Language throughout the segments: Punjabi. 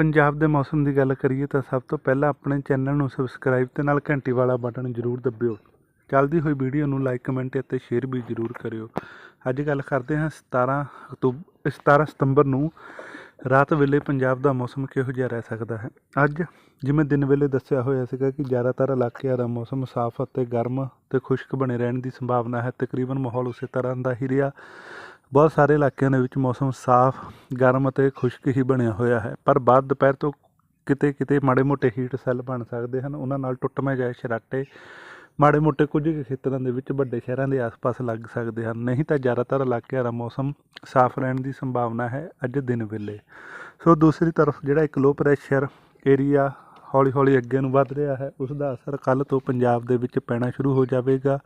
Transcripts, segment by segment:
ਪੰਜਾਬ ਦੇ ਮੌਸਮ ਦੀ ਗੱਲ ਕਰੀਏ ਤਾਂ ਸਭ ਤੋਂ ਪਹਿਲਾਂ ਆਪਣੇ ਚੈਨਲ ਨੂੰ ਸਬਸਕ੍ਰਾਈਬ ਤੇ ਨਾਲ ਘੰਟੀ ਵਾਲਾ ਬਟਨ ਜ਼ਰੂਰ ਦਬਿਓ। ਚੱਲਦੀ ਹੋਈ ਵੀਡੀਓ ਨੂੰ ਲਾਈਕ ਕਮੈਂਟ ਅਤੇ ਸ਼ੇਅਰ ਵੀ ਜ਼ਰੂਰ ਕਰਿਓ। ਅੱਜ ਗੱਲ ਕਰਦੇ ਹਾਂ 17 ਅਕਤੂਬਰ 17 ਸਤੰਬਰ ਨੂੰ ਰਾਤ ਵੇਲੇ ਪੰਜਾਬ ਦਾ ਮੌਸਮ ਕਿਹੋ ਜਿਹਾ ਰਹਿ ਸਕਦਾ ਹੈ? ਅੱਜ ਜਿਵੇਂ ਦਿਨ ਵੇਲੇ ਦੱਸਿਆ ਹੋਇਆ ਸੀਗਾ ਕਿ ਜ਼ਿਆਦਾਤਰ ਇਲਾਕਿਆਂ ਦਾ ਮੌਸਮ ਸਾਫ਼ ਅਤੇ ਗਰਮ ਤੇ ਖੁਸ਼ਕ ਬਣੇ ਰਹਿਣ ਦੀ ਸੰਭਾਵਨਾ ਹੈ, ਤਕਰੀਬਨ ਮਾਹੌਲ ਉਸੇ ਤਰ੍ਹਾਂ ਦਾ ਹੀ ਰਿਹਾ। ਬਹੁਤ ਸਾਰੇ ਇਲਾਕਿਆਂ ਦੇ ਵਿੱਚ ਮੌਸਮ ਸਾਫ਼, ਗਰਮ ਅਤੇ ਖੁਸ਼ਕ ਹੀ ਬਣਿਆ ਹੋਇਆ ਹੈ, ਪਰ ਬਾਅਦ ਦੁਪਹਿਰ ਤੋਂ ਕਿਤੇ ਕਿਤੇ ਮਾੜੇ ਮੋਟੇ ਹੀਟ ਸੈੱਲ ਬਣ ਸਕਦੇ ਹਨ, ਉਹਨਾਂ ਨਾਲ ਟੁੱਟਵੇਂ ਜਾਏ ਸ਼ਰਾਟੇ ਮਾੜੇ ਮੋਟੇ ਕੁਝ ਕੁ ਖੇਤਰਾਂ ਦੇ ਵਿੱਚ ਵੱਡੇ ਸ਼ਹਿਰਾਂ ਦੇ ਆਸ-ਪਾਸ ਲੱਗ ਸਕਦੇ ਹਨ। ਨਹੀਂ ਤਾਂ ਜ਼ਿਆਦਾਤਰ ਇਲਾਕਿਆਂ ਦਾ ਮੌਸਮ ਸਾਫ਼ ਰਹਿਣ ਦੀ ਸੰਭਾਵਨਾ ਹੈ ਅੱਜ ਦਿਨ ਵੇਲੇ। ਸੋ ਦੂਸਰੀ ਤਰਫ ਜਿਹੜਾ ਇੱਕ ਲੋ ਪ੍ਰੈਸ਼ਰ ਏਰੀਆ ਹੌਲੀ-ਹੌਲੀ ਅੱਗੇ ਨੂੰ ਵੱਧ ਰਿਹਾ ਹੈ ਉਸ ਦਾ ਅਸਰ ਕੱਲ ਤੋਂ ਪੰਜਾਬ ਦੇ ਵਿੱਚ ਪੈਣਾ ਸ਼ੁਰੂ ਹੋ ਜਾਵੇਗਾ,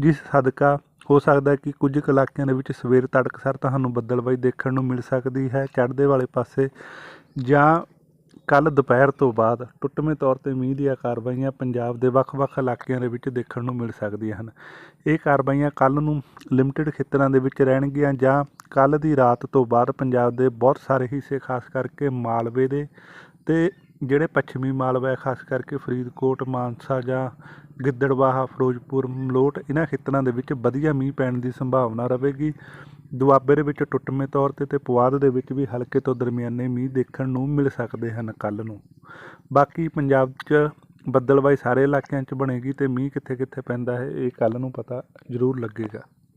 ਜਿਸ ਸਦਕਾ ਹੋ ਸਕਦਾ ਹੈ ਕਿ ਕੁਝ ਕੁ ਇਲਾਕਿਆਂ ਦੇ ਵਿੱਚ ਸਵੇਰ ਤੜਕਸਾਰ ਤੁਹਾਨੂੰ ਬੱਦਲਬਾਈ ਦੇਖਣ ਨੂੰ ਮਿਲ ਸਕਦੀ ਹੈ ਚੜ੍ਹਦੇ ਵਾਲੇ ਪਾਸੇ ਜਾਂ ਕੱਲ ਦੁਪਹਿਰ ਤੋਂ ਬਾਅਦ ਟੁੱਟਵੇਂ ਤੌਰ ਤੇ ਮੀਂਹ ਦੀਆਂ ਕਾਰਵਾਈਆਂ ਪੰਜਾਬ ਦੇ ਵੱਖ-ਵੱਖ ਇਲਾਕਿਆਂ ਦੇ ਵਿੱਚ ਦੇਖਣ ਨੂੰ ਮਿਲ ਸਕਦੀਆਂ ਹਨ। ਇਹ ਕਾਰਵਾਈਆਂ ਕੱਲ ਨੂੰ ਲਿਮਟਿਡ ਖੇਤਰਾਂ ਦੇ ਵਿੱਚ ਰਹਿਣਗੀਆਂ ਜਾਂ ਕੱਲ ਦੀ ਰਾਤ ਤੋਂ ਬਾਅਦ ਪੰਜਾਬ ਦੇ ਬਹੁਤ ਸਾਰੇ ਹਿੱਸੇ ਖਾਸ ਕਰਕੇ ਮਾਲਵੇ ਦੇ ਤੇ ਜਿਹੜੇ ਪੱਛਮੀ ਮਾਲਵਾ ਹੈ ਖਾਸ ਕਰਕੇ ਫਰੀਦਕੋਟ, ਮਾਨਸਾ ਜਾਂ ਗਿੱਦੜਬਾਹਾ ਫਿਰੋਜ਼ਪੁਰ, ਮਲੋਟ ਇਹਨਾਂ ਖੇਤਰਾਂ ਦੇ ਵਿੱਚ ਵਧੀਆ ਮੀਂਹ ਪੈਣ ਦੀ ਸੰਭਾਵਨਾ ਰਹੇਗੀ। ਦੁਆਬੇ ਦੇ ਵਿੱਚ ਟੁੱਟਵੇਂ ਤੌਰ ਤੇ ਤੇ ਪੁਆਧ ਦੇ ਵਿੱਚ ਵੀ ਹਲਕੇ ਤੋਂ ਦਰਮਿਆਨੇ ਮੀਂਹ ਦੇਖਣ ਨੂੰ ਮਿਲ ਸਕਦੇ ਹਨ ਕੱਲ ਨੂੰ। ਬਾਕੀ ਪੰਜਾਬ 'ਚ ਬੱਦਲਬਾਈ ਸਾਰੇ ਇਲਾਕਿਆਂ 'ਚ ਬਣੇਗੀ ਤੇ ਮੀਂਹ ਕਿੱਥੇ ਕਿੱਥੇ ਪੈਂਦਾ ਹੈ, ਇਹ ਕੱਲ ਨੂੰ ਪਤਾ ਜ਼ਰੂਰ ਲੱਗੇਗਾ।